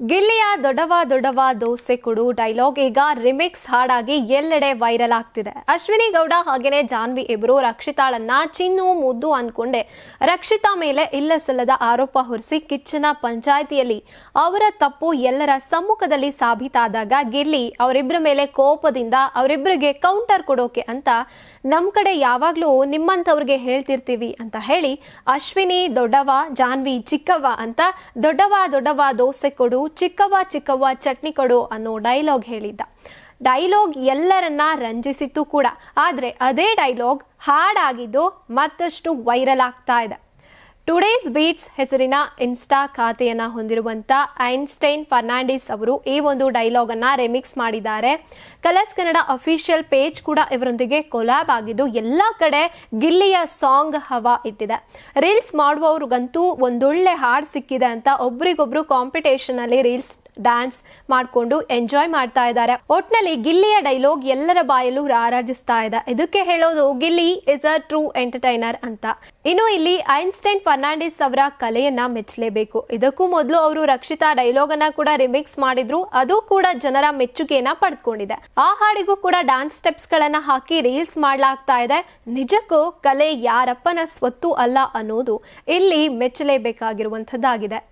ಗಿಲ್ಲಿಯ ದೊಡವ ದೊಡವ ದೋಸೆ ಕೊಡು ಡೈಲಾಗ್ ಈಗ ರಿಮಿಕ್ಸ್ ಹಾಡಾಗಿ ಎಲ್ಲೆಡೆ ವೈರಲ್ ಆಗ್ತಿದೆ. ಅಶ್ವಿನಿ ಗೌಡ ಹಾಗೇನೆ ಜಾನ್ವಿ ಇಬ್ರು ರಕ್ಷಿತಾಳನ್ನ ಚಿನ್ನು ಮುದ್ದು ಅನ್ಕೊಂಡೆ. ರಕ್ಷಿತಾ ಮೇಲೆ ಇಲ್ಲ ಸಲ್ಲದ ಆರೋಪ ಹೊರಿಸಿ ಕಿಚ್ಚನ ಪಂಚಾಯಿತಿಯಲ್ಲಿ ಅವರ ತಪ್ಪು ಎಲ್ಲರ ಸಮ್ಮುಖದಲ್ಲಿ ಸಾಬೀತಾದಾಗ ಗಿಲ್ಲಿ ಅವರಿಬ್ಬರ ಮೇಲೆ ಕೋಪದಿಂದ ಅವರಿಬ್ಬರಿಗೆ ಕೌಂಟರ್ ಕೊಡೋಕೆ ಅಂತ ನಮ್ ಕಡೆ ಯಾವಾಗ್ಲೂ ನಿಮ್ಮಂತವ್ರಿಗೆ ಹೇಳ್ತಿರ್ತೀವಿ ಅಂತ ಹೇಳಿ ಅಶ್ವಿನಿ ದೊಡ್ಡವ ಜಾನ್ವಿ ಚಿಕ್ಕವ ಅಂತ ದೊಡ್ಡವ ದೊಡ್ಡವ ದೋಸೆ ಕೊಡು ಚಿಕ್ಕವ್ವ ಚಿಕ್ಕವ್ವ ಚಟ್ನಿ ಕೊಡು ಅನ್ನೋ ಡೈಲಾಗ್ ಹೇಳಿದ್ದ. ಡೈಲಾಗ್ ಎಲ್ಲರನ್ನ ರಂಜಿಸಿತ್ತು ಕೂಡ. ಆದರೆ ಅದೇ ಡೈಲಾಗ್ ಹಾಡಾಗಿದ್ದು ಮತ್ತಷ್ಟು ವೈರಲ್ ಆಗ್ತಾ ಇದೆ. ಟುಡೇಸ್ ಬೀಟ್ಸ್ ಹೆಸರಿನ ಇನ್ಸ್ಟಾ ಖಾತೆಯನ್ನು ಹೊಂದಿರುವಂತ ಐನ್ಸ್ಟೈನ್ ಫರ್ನಾಂಡಿಸ್ ಅವರು ಈ ಒಂದು ಡೈಲಾಗ್ ಅನ್ನ ರೆಮಿಕ್ಸ್ ಮಾಡಿದ್ದಾರೆ. ಕಲರ್ಸ್ ಕನ್ನಡ ಅಫಿಷಿಯಲ್ ಪೇಜ್ ಕೂಡ ಇವರೊಂದಿಗೆ ಕೊಲಾಬ್ ಆಗಿದ್ದು ಎಲ್ಲಾ ಕಡೆ ಗಿಲ್ಲಿಯ ಸಾಂಗ್ ಹವಾ ಇಟ್ಟಿದೆ. ರೀಲ್ಸ್ ಮಾಡುವವ್ರಿಗಂತೂ ಒಂದೊಳ್ಳೆ ಹಾಡು ಸಿಕ್ಕಿದೆ ಅಂತ ಒಬ್ರಿಗೊಬ್ರು ಕಾಂಪಿಟೇಷನ್ ಅಲ್ಲಿ ರೀಲ್ಸ್ ಡ್ಯಾನ್ಸ್ ಮಾಡಿಕೊಂಡು ಎಂಜಾಯ್ ಮಾಡ್ತಾ ಇದ್ದಾರೆ. ಒಟ್ನಲ್ಲಿ ಗಿಲ್ಲಿಯ ಡೈಲಾಗ್ ಎಲ್ಲರ ಬಾಯಲ್ಲೂ ರಾರಾಜಿಸ್ತಾ ಇದೆ. ಇದಕ್ಕೆ ಹೇಳೋದು Gilli is a true entertainer ಅಂತ. ಇನ್ನು ಇಲ್ಲಿ ಐನ್ಸ್ಟೈನ್ ಫರ್ನಾಂಡಿಸ್ ಅವರ ಕಲೆಯನ್ನ ಮೆಚ್ಚಲೇಬೇಕು. ಇದಕ್ಕೂ ಮೊದಲು ಅವರು ರಕ್ಷಿತಾ ಡೈಲಾಗ್ ಅನ್ನ ಕೂಡ ರಿಮಿಕ್ಸ್ ಮಾಡಿದ್ರು. ಅದು ಕೂಡ ಜನರ ಮೆಚ್ಚುಗೆಯನ್ನ ಪಡೆದುಕೊಂಡಿದೆ. ಆ ಹಾಡಿಗೂ ಕೂಡ ಡ್ಯಾನ್ಸ್ ಸ್ಟೆಪ್ಸ್ ಗಳನ್ನ ಹಾಕಿ ರೀಲ್ಸ್ ಮಾಡಲಾಗ್ತಾ ಇದೆ. ನಿಜಕ್ಕೂ ಕಲೆ ಯಾರಪ್ಪನ ಸ್ವತ್ತು ಅಲ್ಲ ಅನ್ನೋದು ಇಲ್ಲಿ ಮೆಚ್ಚಲೇಬೇಕಾಗಿರುವಂತದ್ದಾಗಿದೆ